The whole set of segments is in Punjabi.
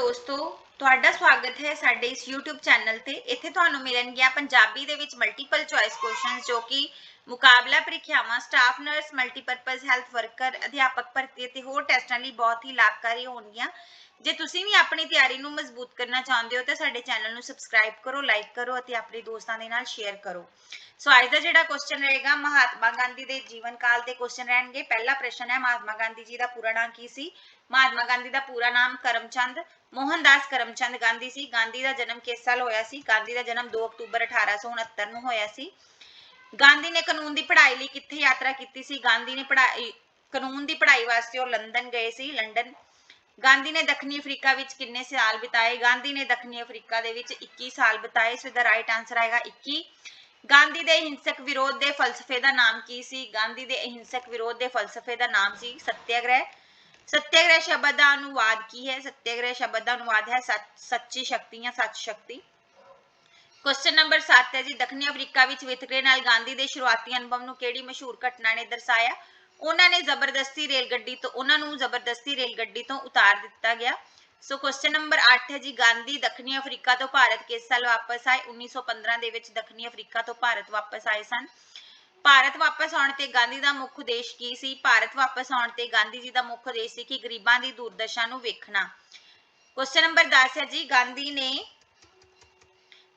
ਦੋਸਤੋ, ਤੁਹਾਡਾ ਸਵਾਗਤ ਹੈ ਸਾਡੇ ਇਸ YouTube ਚੈਨਲ ਤੇ। ਇੱਥੇ ਤੁਹਾਨੂੰ ਮਿਲਣਗੀਆਂ ਪੰਜਾਬੀ ਦੇ ਵਿੱਚ ਮਲਟੀਪਲ ਚੁਆਇਸ ਕੁਐਸਚਨਸ ਜੋ ਕਿ ਮੁਕਾਬਲਾ ਪ੍ਰੀਖਿਆਵਾਂ staff nurse multipurpose health worker ਅਧਿਆਪਕ ਭਰਤੀ ਅਤੇ ਹੋਰ ਟੈਸਟਾਂ ਲਈ ਬਹੁਤ ਹੀ ਲਾਭਕਾਰੀ ਹੋਣਗੀਆਂ। ਜੇ ਤੁਸੀਂ ਵੀ ਆਪਣੀ ਤਿਆਰੀ ਨੂੰ ਮਜ਼ਬੂਤ ਕਰਨਾ ਚਾਹੁੰਦੇ ਹੋ ਤਾਂ ਸਾਡੇ ਚੈਨਲ ਨੂੰ ਸਬਸਕ੍ਰਾਈਬ ਕਰੋ ਲਾਈਕ ਕਰੋ ਅਤੇ ਆਪਣੇ ਦੋਸਤਾਂ ਦੇ ਨਾਲ ਸ਼ੇਅਰ ਕਰੋ। ਸੋ ਅੱਜ ਦਾ ਜਿਹੜਾ ਕੁਐਸਚਨ ਰਹੇਗਾ, ਮਹਾਤਮਾ ਗਾਂਧੀ ਦੇ ਜੀਵਨ ਕਾਲ ਦੇ ਕੁਐਸਚਨ ਰਹਿਣਗੇ। ਪਹਿਲਾ ਪ੍ਰਸ਼ਨ ਹੈ, ਮਹਾਤਮਾ ਗਾਂਧੀ ਜੀ ਦਾ ਪੂਰਾ ਨਾਮ ਕੀ ਸੀ? ਮਹਾਤਮਾ ਗਾਂਧੀ ਦਾ ਪੂਰਾ ਨਾਮ ਕਰਮਚੰਦ ਮੋਹਨਦਾਸ ਕਰਮਚੰਦ ਗਾਂਧੀ ਸੀ। ਗਾਂਧੀ ਦਾ ਜਨਮ ਕਿਸ ਸਾਲ ਹੋਇਆ ਸੀ? ਗਾਂਧੀ ਦਾ ਜਨਮ 2 ਅਕਤੂਬਰ 1869 ਨੂੰ ਹੋਇਆ ਸੀ। ਗਾਂਧੀ ਨੇ ਕਾਨੂੰਨ ਦੀ ਪੜ੍ਹਾਈ ਲਈ ਕਿੱਥੇ ਯਾਤਰਾ ਕੀਤੀ ਸੀ? ਗਾਂਧੀ ਨੇ ਪੜ੍ਹਾਈ ਕਾਨੂੰਨ ਦੀ ਪੜ੍ਹਾਈ ਵਾਸਤੇ ਉਹ ਲੰਡਨ ਗਏ ਸੀ, ਲੰਡਨ। ਗਾਂਧੀ ਨੇ ਦੱਖਣੀ ਅਫਰੀਕਾ ਵਿੱਚ ਕਿੰਨੇ ਸਾਲ ਬਿਤਾਏ? ਗਾਂਧੀ ਨੇ ਦੱਖਣੀ ਅਫਰੀਕਾ ਦੇ ਵਿੱਚ 21 ਸਾਲ ਬਿਤਾਏ। ਸੋ ਦਾ ਰਾਈਟ ਆਨਸਰ ਆਏਗਾ 21 ਗਾਂਧੀ ਦੇ ਅਹਿੰਸਕ ਵਿਰੋਧ ਦੇ ਫਲਸਫੇ ਦਾ ਨਾਮ ਕੀ ਸੀ? ਗਾਂਧੀ ਦੇ ਅਹਿੰਸਕ ਵਿਰੋਧ ਦੇ ਫਲਸਫੇ ਦਾ ਨਾਮ ਸੀ ਸਤਿਆਗ੍ਰਹਿ। ਸਤਿਆਗ੍ਰਹਿ ਸ਼ਬਦ ਦਾ ਅਨੁਵਾਦ ਕੀ ਹੈ? ਸਤਿਆਗ੍ਰਹਿ ਸ਼ਬਦ ਦਾ ਅਨੁਵਾਦ ਹੈ ਸੱਚੀ ਸ਼ਕਤੀ ਜਾਂ ਸੱਚ ਸ਼ਕਤੀ। ਕੁਐਸਚਨ ਨੰਬਰ 7 ਹੈ ਜੀ, ਦੱਖਣੀ ਅਫਰੀਕਾ ਵਿੱਚ ਵਿਤਕਰੇ ਨਾਲ ਗਾਂਧੀ ਦੇ ਸ਼ੁਰੂਆਤੀ ਅਨੁਭਵ ਨੂੰ ਕਿਹੜੀ ਮਸ਼ਹੂਰ ਘਟਨਾ ਨੇ ਦਰਸਾਇਆ? ਉਹਨਾਂ ਨੇ ਜ਼ਬਰਦਸਤੀ ਰੇਲ ਗੱਡੀ ਤੋਂ, ਉਹਨਾਂ ਨੂੰ ਜ਼ਬਰਦਸਤੀ ਰੇਲ ਗੱਡੀ ਤੋਂ ਉਤਾਰ ਦਿੱਤਾ ਗਿਆ। ਸੋ ਕੁਐਸਚਨ ਨੰਬਰ 8 ਹੈ ਜੀ, ਗਾਂਧੀ ਦੱਖਣੀ ਅਫਰੀਕਾ ਤੋਂ ਭਾਰਤ ਕਿਸ ਸਾਲ ਵਾਪਸ ਆਏ? 1915 ਦੇ ਵਿੱਚ ਦੱਖਣੀ ਅਫਰੀਕਾ ਤੋਂ ਭਾਰਤ ਵਾਪਸ ਆਏ ਸਨ। ਭਾਰਤ ਵਾਪਸ ਆਉਣ ਤੇ ਗਾਂਧੀ ਦਾ ਮੁੱਖ ਉਦੇਸ਼ ਕੀ ਸੀ? ਭਾਰਤ ਵਾਪਸ ਆਉਣ ਤੇ ਗਾਂਧੀ ਜੀ ਦਾ ਮੁੱਖ ਉਦੇਸ਼ ਸੀ ਕਿ ਗਰੀਬਾਂ ਦੀ ਦੁਰਦਸ਼ਾ ਨੂੰ ਵੇਖਣਾ। ਕੁਐਸਚਨ ਨੰਬਰ 10 ਹੈ ਜੀ, ਗਾਂਧੀ ਨੇ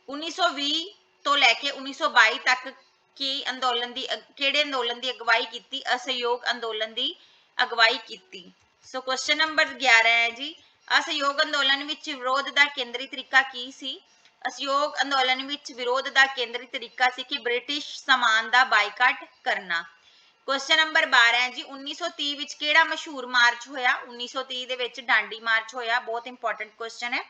1920 ਤੋਂ ਲੈ ਕੇ 1922 ਤੱਕ ਕੀ ਅੰਦੋਲਨ ਦੀ ਕਿਹੜੇ ਅੰਦੋਲਨ ਦੀ ਅਗਵਾਈ ਕੀਤੀ? ਅਸਹਿਯੋਗ ਅੰਦੋਲਨ ਦੀ ਅਗਵਾਈ ਕੀਤੀ। ਸੋ ਕੁਐਸਚਨ ਨੰਬਰ 11 ਹੈ ਜੀ। ਅਸਹਿਯੋਗ ਅੰਦੋਲਨ ਵਿੱਚ ਵਿਰੋਧ ਦਾ ਕੇਂਦਰੀ ਤਰੀਕਾ ਕੀ ਸੀ? ਅਸਹਿਯੋਗ ਅੰਦੋਲਨ ਵਿੱਚ ਵਿਰੋਧ ਦਾ ਕੇਂਦਰੀ ਤਰੀਕਾ ਸੀ ਕਿ ਬ੍ਰਿਟਿਸ਼ ਸਮਾਨ ਦਾ ਬਾਈਕਾਟ ਕਰਨਾ। ਕੁਐਸਚਨ ਨੰਬਰ 12 ਹੈ ਜੀ। 1930 ਵਿੱਚ ਕਿਹੜਾ ਮਸ਼ਹੂਰ ਮਾਰਚ ਹੋਇਆ? 1930 ਦੇ ਵਿੱਚ ਡਾਂਡੀ ਮਾਰਚ ਹੋਇਆ। ਬਹੁਤ ਇੰਪੋਰਟੈਂਟ ਕੁਐਸਚਨ ਹੈ।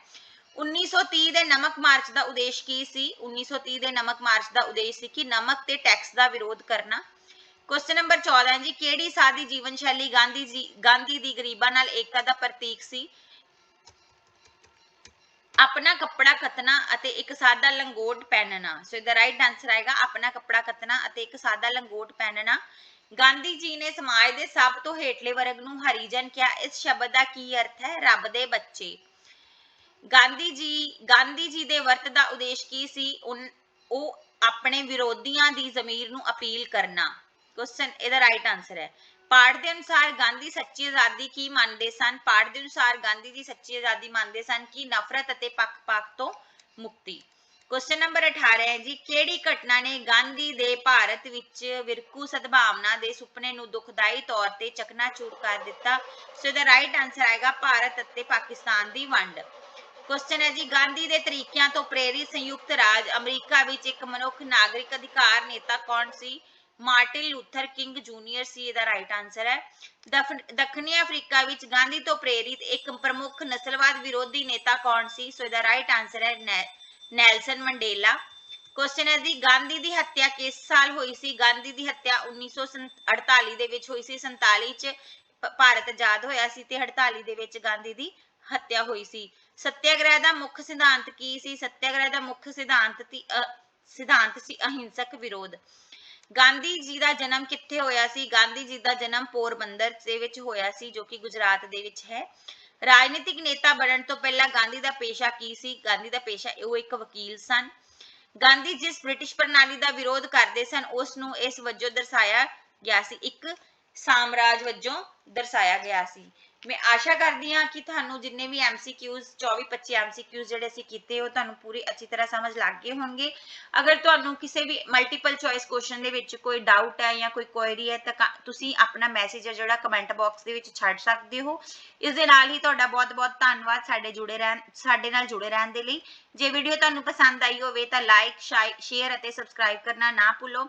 1930 ਦੇ ਨਮਕ ਮਾਰਚ ਦਾ ਉਦੇਸ਼ ਕੀ ਸੀ? 1930 ਦੇ ਨਮਕ ਮਾਰਚ ਦਾ ਉਦੇਸ਼ ਸੀ ਕਿ ਨਮਕ ਤੇ ਟੈਕਸ ਦਾ ਵਿਰੋਧ ਕਰਨਾ। ਕੁਐਸਚਨ ਨੰਬਰ 14 ਹੈ ਜੀ, ਕਿਹੜੀ ਸਾਦੀ ਜੀਵਨ ਸ਼ੈਲੀ ਗਾਂਧੀ ਜੀ, ਗਾਂਧੀ ਦੀ ਗਰੀਬਾਂ ਨਾਲ ਏਕਤਾ ਦਾ ਪ੍ਰਤੀਕ ਸੀ? ਆਪਣਾ ਕੱਪੜਾ ਕੱਤਣਾ ਅਤੇ ਇੱਕ ਸਾਦਾ ਲੰਗੋਟ ਪਹਿਨਣਾ। ਸੋ ਇਹਦਾ ਰਾਈਟ ਆਨਸਰ ਆਏਗਾ, ਆਪਣਾ ਕੱਪੜਾ ਕੱਤਣਾ ਅਤੇ ਇੱਕ ਸਾਦਾ ਲੰਗੋਟ ਪਹਿਨਣਾ। ਗਾਂਧੀ ਜੀ ਨੇ ਸਮਾਜ ਦੇ ਸਭ ਤੋਂ ਹੇਠਲੇ ਵਰਗ ਨੂੰ ਹਰੀਜਨ ਕਿਹਾ। ਇਸ ਸ਼ਬਦ ਦਾ ਕੀ ਅਰਥ ਹੈ? ਰੱਬ ਦੇ ਬੱਚੇ। ਗਾਂਧੀ ਜੀ ਗਾਂਧੀ ਜੀ ਦੇ ਵਰਤ ਦਾ ਉਦੇਸ਼ ਕੀ ਸੀ? ਉਹ ਆਪਣੇ ਵਿਰੋਧੀਆਂ ਦੀ ਜ਼ਮੀਰ ਨੂੰ ਅਪੀਲ ਕਰਨਾ। ਕੁਐਸਚਨ ਇਹਦਾ ਰਾਈਟ ਆਨਸਰ ਹੈ। ਪਾਠ ਦੇ ਅਨੁਸਾਰ ਗਾਂਧੀ ਸੱਚੀ ਆਜ਼ਾਦੀ ਕੀ ਮੰਨਦੇ ਸਨ? ਪਾਠ ਦੇ ਅਨੁਸਾਰ ਗਾਂਧੀ ਜੀ ਸੱਚੀ ਆਜ਼ਾਦੀ ਮੰਨਦੇ ਸਨ ਕਿ ਨਫ਼ਰਤ ਅਤੇ ਪੱਖਪਾਤ ਤੋਂ ਮੁਕਤੀ। ਕੁਐਸਚਨ ਨੰਬਰ 18 ਹੈ ਜੀ, ਕਿਹੜੀ ਘਟਨਾ ਨੇ ਗਾਂਧੀ ਦੇ ਭਾਰਤ ਵਿੱਚ ਵਿਰਕੂ ਸਦਭਾਵਨਾ ਦੇ ਸੁਪਨੇ ਨੂੰ ਦੁਖਦਾਈ ਤੌਰ ਤੇ ਚਕਨਾਚੂਰ ਕਰ ਦਿੱਤਾ? ਸੋ ਇਹਦਾ ਰਾਈਟ ਆਨਸਰ ਆਏਗਾ ਭਾਰਤ ਅਤੇ ਪਾਕਿਸਤਾਨ ਦੀ ਵੰਡ। ਕੁਐਸਚਨ ਹੈ ਜੀ, ਗਾਂਧੀ ਦੇ ਤਰੀਕਿਆਂ ਤੋਂ ਪ੍ਰੇਰਿਤ ਸੰਯੁਕਤ ਰਾਜ ਅਮਰੀਕਾ ਵਿੱਚ ਇੱਕ ਮਨੁੱਖ ਨਾਗਰਿਕ ਅਧਿਕਾਰ ਨੇਤਾ ਕੌਣ ਸੀ? ਮਾਰਟਿਨ ਲੂਥਰ ਕਿੰਗ ਜੂਨੀਅਰ ਸੀ, ਇਹਦਾ ਰਾਈਟ ਆਨਸਰ ਹੈ। ਦੱਖਣੀ ਅਫਰੀਕਾ ਵਿੱਚ ਗਾਂਧੀ ਤੋਂ ਪ੍ਰੇਰਿਤ ਇੱਕ ਪ੍ਰਮੁੱਖ ਨਸਲਵਾਦ ਵਿਰੋਧੀ ਨੇਤਾ ਕੌਣ ਸੀ? ਸੋ ਇਹਦਾ ਰਾਈਟ ਆਨਸਰ ਹੈ ਨੈਲਸਨ ਮੰਡੇਲਾ। ਕੁਐਸਚਨ ਹੈ ਜੀ, ਗਾਂਧੀ ਦੀ ਹੱਤਿਆ ਕਿਸ ਸਾਲ ਹੋਈ ਸੀ? ਗਾਂਧੀ ਦੀ ਹੱਤਿਆ 1948 ਦੇ ਵਿੱਚ ਹੋਈ ਸੀ 47 ਚ ਭਾਰਤ ਆਜ਼ਾਦ ਹੋਇਆ ਸੀ ਤੇ 48 ਦੇ ਵਿੱਚ ਗਾਂਧੀ ਦੀ ਹੱਤਿਆ ਹੋਈ ਸੀ। ਸਤਿਆਗ੍ਰਹਿ ਦਾ ਮੁੱਖ ਸਿਧਾਂਤ ਕੀ ਸੀ? ਸਤਿਆਗ੍ਰਹਿ ਦਾ ਮੁੱਖ ਸਿਧਾਂਤ ਤੀ ਸਿਧਾਂਤ ਸੀ ਅਹਿੰਸਕ ਵਿਰੋਧ। ਗਾਂਧੀ ਜੀ ਦਾ ਜਨਮ ਕਿੱਥੇ ਹੋਇਆ ਸੀ? ਗਾਂਧੀ ਜੀ ਦਾ ਜਨਮ ਪੋਰਬੰਦਰ ਦੇ ਵਿੱਚ ਹੋਇਆ ਸੀ, ਜੋ ਕਿ ਗੁਜਰਾਤ ਦੇ ਵਿੱਚ ਹੈ। ਰਾਜਨੀਤਿਕ ਨੇਤਾ ਬਣਨ ਤੋਂ ਪਹਿਲਾਂ ਗਾਂਧੀ ਦਾ ਪੇਸ਼ਾ ਕੀ ਸੀ? ਗਾਂਧੀ ਦਾ ਪੇਸ਼ਾ ਉਹ ਇੱਕ ਵਕੀਲ ਸਨ। ਗਾਂਧੀ ਜਿਸ ਬ੍ਰਿਟਿਸ਼ ਪ੍ਰਣਾਲੀ ਦਾ ਵਿਰੋਧ ਕਰਦੇ ਸਨ, ਉਸ ਨੂੰ ਇਸ ਵਜੋਂ ਦਰਸਾਇਆ ਗਿਆ ਸੀ, ਇੱਕ ਸਾਮਰਾਜ ਵਜੋਂ ਦਰਸਾਇਆ ਗਿਆ ਸੀ। ਮੈਂ ਆਸ਼ਾ ਕਰਦੀ ਹਾਂ ਕਿ ਤੁਹਾਨੂੰ ਜਿੰਨੇ ਵੀ MCQs 24 25 MCQs ਜਿਹੜੇ ਅਸੀਂ ਕੀਤੇ, ਉਹ ਤੁਹਾਨੂੰ ਪੂਰੀ ਅੱਛੀ ਤਰ੍ਹਾਂ ਸਮਝ ਲੱਗ ਗਏ ਹੋਣਗੇ। ਅਗਰ ਤੁਹਾਨੂੰ ਕਿਸੇ ਵੀ ਮਲਟੀਪਲ ਚੋਇਸ ਕੁਐਸਚਨ ਦੇ ਵਿੱਚ ਕੋਈ ਡਾਊਟ ਹੈ ਜਾਂ ਕੋਈ ਕੁਐਰੀ ਹੈ, ਤਾਂ ਤੁਸੀਂ ਆਪਣਾ ਮੈਸੇਜ ਹੈ ਜਿਹੜਾ ਕਮੈਂਟ ਬਾਕਸ ਦੇ ਵਿੱਚ ਛੱਡ ਸਕਦੇ ਹੋ। ਇਸ ਦੇ ਨਾਲ ਹੀ ਤੁਹਾਡਾ ਬਹੁਤ-ਬਹੁਤ ਧੰਨਵਾਦ ਸਾਡੇ ਜੁੜੇ ਰਹਿਣ, ਸਾਡੇ ਨਾਲ ਜੁੜੇ ਰਹਿਣ ਦੇ ਲਈ। ਜੇ ਵੀਡੀਓ ਤੁਹਾਨੂੰ ਪਸੰਦ ਆਈ ਹੋਵੇ, ਤਾਂ ਲਾਈਕ ਸ਼ੇਅਰ ਅਤੇ ਸਬਸਕ੍ਰਾਈਬ ਕਰਨਾ ਨਾ ਭੁੱਲੋ।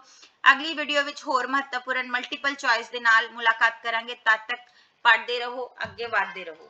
ਅਗਲੀ ਵੀਡੀਓ ਵਿੱਚ ਹੋਰ ਮਹੱਤਵਪੂਰਨ ਮਲਟੀਪਲ ਚੋਇਸ ਦੇ ਨਾਲ ਮੁਲਾਕਾਤ ਕਰਾਂਗੇ। ਤਦ ਤੱਕ ਪੜ੍ਹਦੇ ਰਹੋ ਅੱਗੇ ਵਧਦੇ ਰਹੋ।